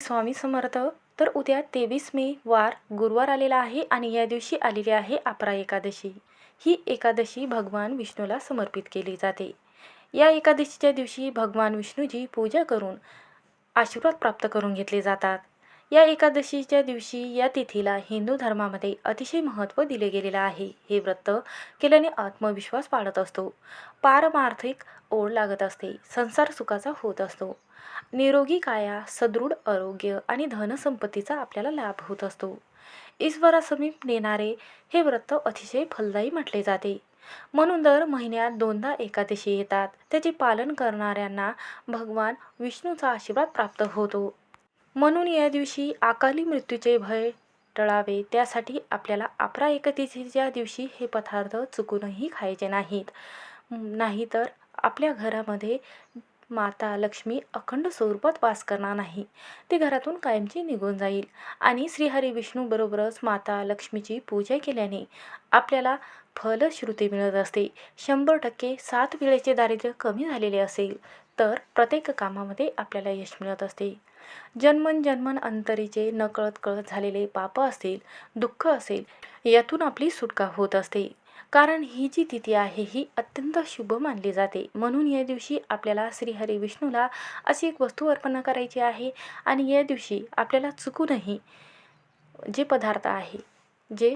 स्वामी समर्थ तर उद्या तेवीस मे वार गुरुवार आलेला आहे आणि या दिवशी आलेली आहे अपरा एकादशी. ही एकादशी भगवान विष्णूला समर्पित केली जाते. या एकादशीच्या दिवशी भगवान विष्णूची पूजा करून आशीर्वाद प्राप्त करून घेतले जातात. या एकादशीच्या दिवशी या तिथीला हिंदू धर्मामध्ये अतिशय महत्त्व दिले गेलेलं आहे. हे व्रत केल्याने आत्मविश्वास वाढत असतो. पारमार्थिक ओढ लागत असते. संसार सुखाचा होत असतो. निरोगी काया सदृढ आरोग्य आणि धनसंपत्तीचा आपल्याला लाभ होत असतो. ईश्वरासमीप नेणारे हे व्रत अतिशय फलदायी म्हटले जाते. म्हणून दर महिन्यात दोनदा एकादशी येतात. त्याचे पालन करणाऱ्यांना भगवान विष्णूचा आशीर्वाद प्राप्त होतो. म्हणून या दिवशी अकाली मृत्यूचे भय टळावे. त्यासाठी आपल्याला अपरा एकादशीच्या दिवशी हे पदार्थ चुकूनही खायचे नाहीत. नाहीतर आपल्या घरामध्ये माता लक्ष्मी अखंड स्वरूपात वास करणार नाही. ती घरातून कायमची निघून जाईल. आणि श्रीहरी विष्णूबरोबरच माता लक्ष्मीची पूजा केल्याने आपल्याला फलश्रुती मिळत असते. शंभर टक्के सात वेळेचे दारिद्र्य कमी झालेले असेल तर प्रत्येक कामामध्ये आपल्याला यश मिळत असते. जन्मन जन्मन अंतरीचे नकळत कळत झालेले पाप असेल दुःख असेल यातून आपली सुटका होत असते. कारण ही जी तिथी आहे ही अत्यंत शुभ मानली जाते. म्हणून या दिवशी आपल्याला श्रीहरी विष्णूला अशी एक वस्तू अर्पण करायची आहे आणि या दिवशी आपल्याला चुकूनही जे पदार्थ आहे जे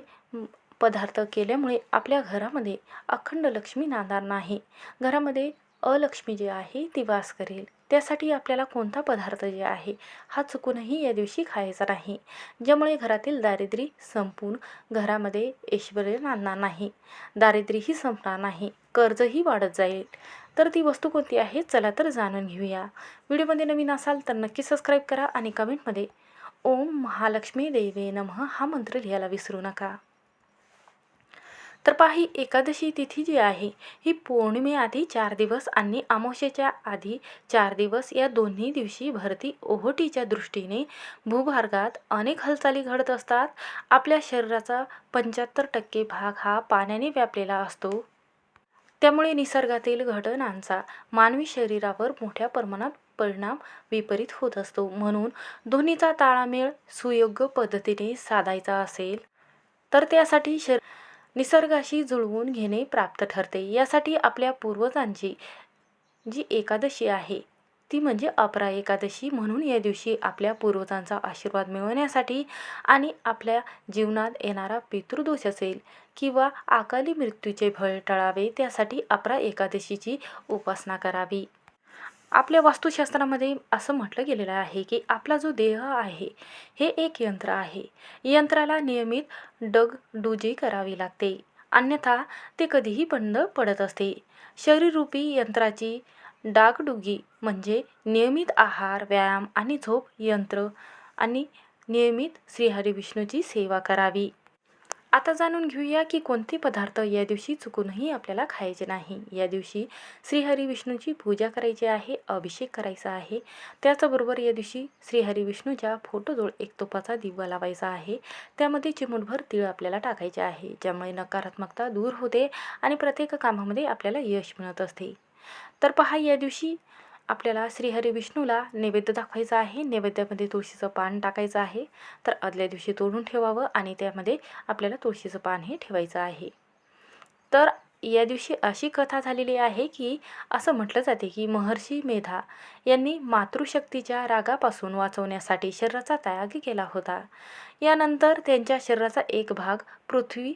पदार्थ केल्यामुळे आपल्या घरामध्ये अखंड लक्ष्मी नांदणार नाही. घरामध्ये अलक्ष्मी जी आहे ती वास करेल. त्यासाठी आपल्याला कोणता पदार्थ जे आहे हा चुकूनही या दिवशी खायचा नाही. ज्यामुळे घरातील दारिद्र्य संपून घरामध्ये ऐश्वर आणणार नाही. दारिद्र्यही संपणार नाही. कर्जही वाढत जाईल. तर ती वस्तू कोणती आहे चला तर जाणून घेऊया. व्हिडिओमध्ये नवीन असाल तर नक्की सबस्क्राईब करा आणि कमेंटमध्ये ओम महालक्ष्मी देवे नमः हा मंत्र लिहायला विसरू नका. तर पहा ही एकादशी तिथी जी आहे ही पौर्णिमेआधी चार दिवस आणि अमावस्येच्या आधी चार दिवस या दोन्ही दिवशी भरती ओहोटीच्या दृष्टीने. भूभागात अनेक हालचाली घडत असतात. आपल्या शरीराचा पंच्याहत्तर टक्के भाग हा पाण्याने व्यापलेला असतो. त्यामुळे निसर्गातील घटनांचा मानवी शरीरावर मोठ्या प्रमाणात परिणाम विपरीत होत असतो. म्हणून दोन्हीचा ताळमेळ सुयोग्य पद्धतीने साधायचा असेल तर त्यासाठी शर निसर्गाशी जुळवून घेणे प्राप्त ठरते. यासाठी आपल्या पूर्वजांची जी एकादशी आहे ती म्हणजे अपरा एकादशी. म्हणून या दिवशी आपल्या पूर्वजांचा आशीर्वाद मिळवण्यासाठी आणि आपल्या जीवनात येणारा पितृदोष असेल किंवा अकाली मृत्यूचे भय टळावे त्यासाठी अपरा एकादशीची उपासना करावी. आपल्या वास्तुशास्त्रामध्ये असं म्हटलं गेलेलं आहे की आपला जो देह आहे हे एक यंत्र आहे. यंत्राला नियमित डगडुजी करावी लागते. अन्यथा ते कधीही बंद पडत असते. शरीररूपी यंत्राची डागडुगी म्हणजे नियमित आहार व्यायाम आणि झोप यंत्र आणि नियमित श्रीहरी विष्णूची सेवा करावी. आता जाणून घेऊया की कोणते पदार्थ या दिवशी चुकूनही आपल्याला खायचे नाही. या दिवशी श्रीहरी विष्णूची पूजा करायची आहे अभिषेक करायचा आहे. त्याचबरोबर या दिवशी श्रीहरी विष्णूच्या फोटोजवळ एक तुपाचा दिवा लावायचा आहे. त्यामध्ये चिमूटभर तीळ आपल्याला टाकायचे आहे ज्यामुळे नकारात्मकता दूर होते आणि प्रत्येक कामामध्ये आपल्याला यश मिळत असते. तर पहा या दिवशी आपल्याला श्रीहरी विष्णूला नैवेद्य दाखवायचा आहे. नैवेद्यामध्ये तुळशीचं पान टाकायचं आहे. तर आदल्या दिवशी तोडून ठेवावं आणि त्यामध्ये आपल्याला तुळशीचं पान हे ठेवायचं आहे. तर या दिवशी अशी कथा झालेली आहे की असं म्हटलं जाते की महर्षी मेधा यांनी मातृशक्तीच्या रागापासून वाचवण्यासाठी शरीराचा त्याग केला होता. यानंतर त्यांच्या शरीराचा एक भाग पृथ्वी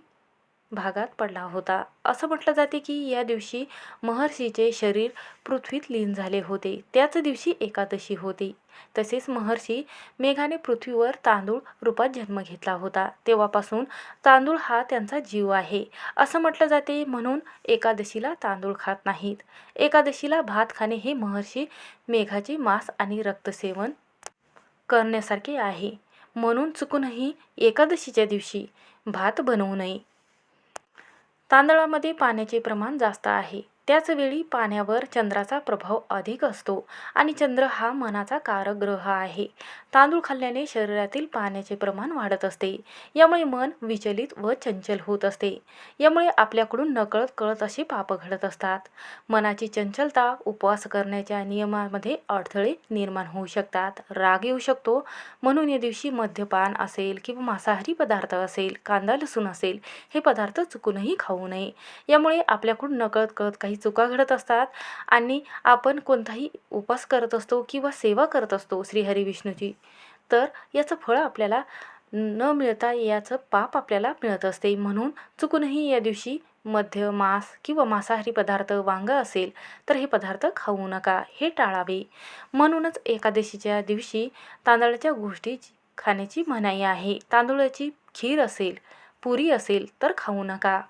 भागात पडला होता. असं म्हटलं जाते की या दिवशी महर्षीचे शरीर पृथ्वीत लीन झाले होते. त्याच दिवशी एकादशी होती. तसेच महर्षी मेघाने पृथ्वीवर तांदूळ रूपात जन्म घेतला होता. तेव्हापासून तांदूळ हा त्यांचा जीव आहे. असं म्हटलं जाते म्हणून एकादशीला तांदूळ खात नाहीत. एकादशीला भात खाणे हे महर्षी मेघाचे मांस आणि रक्तसेवन करण्यासारखे आहे. म्हणून चुकूनही एकादशीच्या दिवशी भात बनवू नये. तांदळामध्ये पाण्याचे प्रमाण जास्त आहे. त्याचवेळी पाण्यावर चंद्राचा प्रभाव अधिक असतो आणि चंद्र हा मनाचा कारक ग्रह आहे. तांदूळ खाल्ल्याने शरीरातील पाण्याचे प्रमाण वाढत असते. यामुळे मन विचलित व चंचल होत असते. यामुळे आपल्याकडून नकळत कळत अशी पाप घडत असतात. मनाची चंचलता उपवास करण्याच्या नियमामध्ये अडथळे निर्माण होऊ शकतात. राग येऊ शकतो. म्हणून या दिवशी मद्यपान असेल किंवा मांसाहारी पदार्थ असेल कांदा लसूण असेल हे पदार्थ चुकूनही खाऊ नये. यामुळे आपल्याकडून नकळत कळत काही चुका घडत असतात आणि आपण कोणताही उपास करत असतो किंवा सेवा करत असतो श्रीहरी विष्णूची तर याचं फळ आपल्याला न मिळता याचं पाप आपल्याला मिळत असते. म्हणून चुकूनही या दिवशी मध्य मांस किंवा मांसाहारी पदार्थ वांग असेल तर हे पदार्थ खाऊ नका हे टाळावे. म्हणूनच एकादशीच्या दिवशी तांदळाच्या गोष्टी खाण्याची मनाई आहे. तांदूळाची खीर असेल पुरी असेल तर खाऊ नका.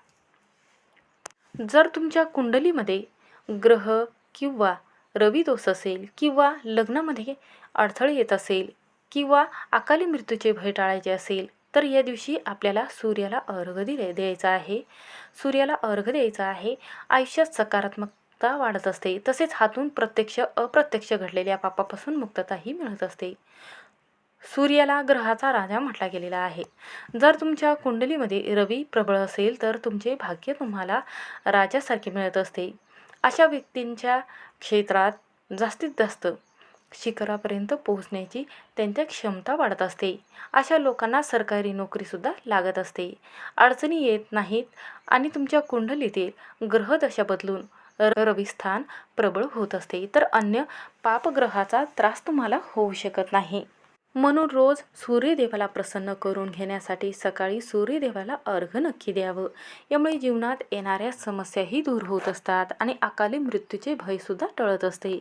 जर तुमच्या कुंडलीमध्ये ग्रह किंवा रवीदोष असेल किंवा लग्नामध्ये अडथळे येत असेल किंवा अकाली मृत्यूचे भय टाळायचे असेल तर या दिवशी आपल्याला सूर्याला अर्घ दिले द्यायचा आहे. सूर्याला अर्घ द्यायचा आहे. आयुष्यात सकारात्मकता वाढत असते. तसेच हातून प्रत्यक्ष अप्रत्यक्ष घडलेल्या पापापासून मुक्तताही मिळत असते. सूर्याला ग्रहाचा राजा म्हटला गेलेला आहे. जर तुमच्या कुंडलीमध्ये रवी प्रबळ असेल तर तुमचे भाग्य तुम्हाला राजासारखे मिळत असते. अशा व्यक्तींच्या क्षेत्रात जास्तीत जास्त शिखरापर्यंत पोहोचण्याची त्यांच्या क्षमता वाढत असते. अशा लोकांना सरकारी नोकरीसुद्धा लागत असते. अडचणी येत नाहीत आणि तुमच्या कुंडलीतील ग्रहदशा बदलून रविस्थान प्रबळ होत असते. तर अन्य पापग्रहाचा त्रास तुम्हाला होऊ शकत नाही. म्हणून रोज सूर्यदेवाला प्रसन्न करून घेण्यासाठी सकाळी सूर्यदेवाला अर्घ नक्की द्यावं. यामुळे जीवनात येणाऱ्या समस्याही दूर होत असतात आणि अकाली मृत्यूचे भयसुद्धा टळत असते.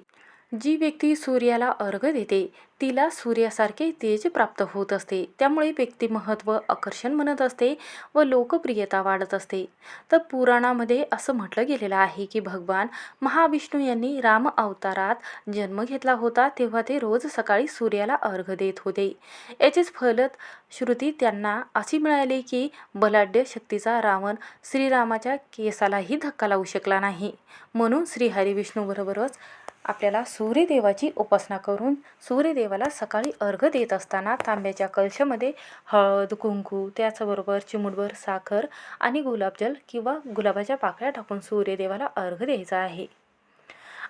जी व्यक्ती सूर्याला अर्घ देते तिला सूर्यासारखे तेज प्राप्त होत असते. त्यामुळे व्यक्तिमहत्व आकर्षण म्हणत असते व लोकप्रियता वाढत असते. तर पुराणामध्ये असं म्हटलं गेलेलं आहे की भगवान महाविष्णू यांनी राम अवतारात जन्म घेतला होता तेव्हा ते रोज सकाळी सूर्याला अर्घ देत होते. याचेच फलत श्रुती त्यांना अशी मिळाली की बलाढ्य शक्तीचा रावण श्रीरामाच्या केसालाही धक्का लावू शकला नाही. म्हणून श्रीहरी विष्णूबरोबरच आपल्याला सूर्यदेवाची उपासना करून सूर्यदेवाला सकाळी अर्घ देत असताना तांब्याच्या कलशामध्ये हळद कुंकू त्याचबरोबर चिमुटभर साखर आणि गुलाबजल किंवा गुलाबाच्या पाकळ्या टाकून सूर्यदेवाला अर्घ द्यायचा आहे.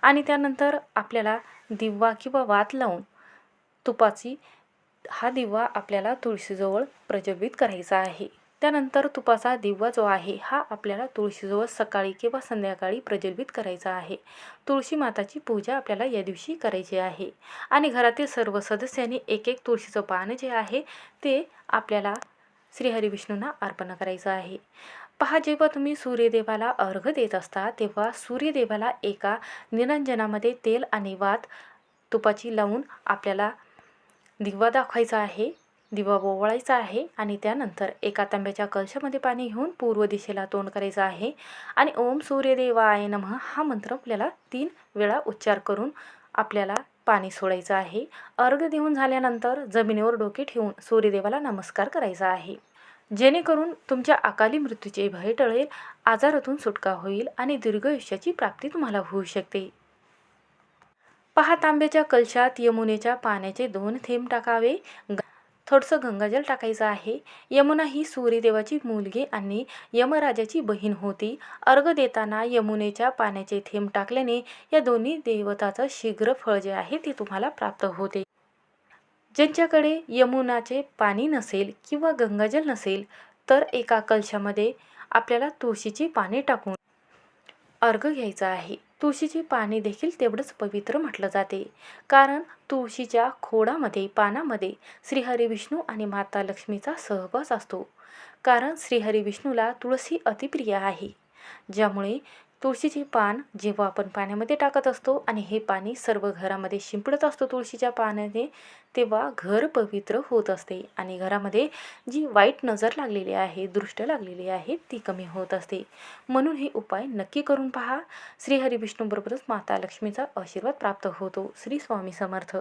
आणि त्यानंतर आपल्याला दिवा किंवा वात लावून तुपाची हा दिवा आपल्याला तुळशीजवळ प्रज्वलित करायचा आहे. त्यानंतर तुपाचा दिवा जो आहे हा आपल्याला तुळशीजवळ सकाळी किंवा संध्याकाळी प्रज्वलित करायचा आहे. तुळशी माताची पूजा आपल्याला या दिवशी करायची आहे. आणि घरातील सर्व सदस्यांनी एक एक तुळशीचं पान जे आहे ते आपल्याला श्रीहरिविष्णूंना अर्पण करायचं आहे. पहा जेव्हा तुम्ही सूर्यदेवाला अर्घ देत असता तेव्हा सूर्यदेवाला एका निरंजनामध्ये तेल आणि वात तुपाची लावून आपल्याला दिवा दाखवायचा आहे. दिवा ओवळायचा आहे आणि त्यानंतर एका तांब्याच्या कलशामध्ये पाणी घेऊन पूर्व दिशेला तोंड करायचं आहे. आणि ओम सूर्यदेवाय नमः हा मंत्र आपल्याला तीन वेळा उच्चार करून आपल्याला पाणी सोडायचं आहे. अर्घ देऊन झाल्यानंतर जमिनीवर डोके ठेवून सूर्यदेवाला नमस्कार करायचा आहे. जेणेकरून तुमच्या अकाली मृत्यूचे भय टळेल आजारातून सुटका होईल आणि दीर्घ आयुष्याची प्राप्ती तुम्हाला होऊ शकते. पहा तांब्याच्या कलशात यमुनेच्या पाण्याचे दोन थेंब टाकावे. थोडंसं गंगाजल टाकायचं आहे. यमुना ही सूर्यदेवाची मुलगी आणि यमराजाची बहीण होती. अर्घ देताना यमुनेच्या पाण्याचे थेंब टाकल्याने या दोन्ही देवताचं शीघ्र फळ जे आहे ते तुम्हाला प्राप्त होते. ज्यांच्याकडे यमुनाचे पाणी नसेल किंवा गंगाजल नसेल तर एका कलशामध्ये आपल्याला तुळशीची पाने टाकून अर्घ घ्यायचा आहे. तुळशीचे पाणी देखील तेवढंच पवित्र म्हटलं जाते. कारण तुळशीच्या खोडामध्ये पानामध्ये श्रीहरी विष्णू आणि माता लक्ष्मीचा सहवास असतो. कारण श्रीहरी विष्णूला तुळशी अतिप्रिय आहे. ज्यामुळे तुळशीचे पान जेव्हा आपण पाण्यामध्ये टाकत असतो आणि हे पाणी सर्व घरामध्ये शिंपडत असतो तुळशीच्या पाण्याने तेव्हा घर पवित्र होत असते आणि घरामध्ये जी वाईट नजर लागलेली आहे दृष्ट लागलेली आहे ती कमी होत असते. म्हणून हे उपाय नक्की करून पहा. श्री हरिविष्णूबरोबरच माता लक्ष्मीचा आशीर्वाद प्राप्त होतो. श्री स्वामी समर्थ.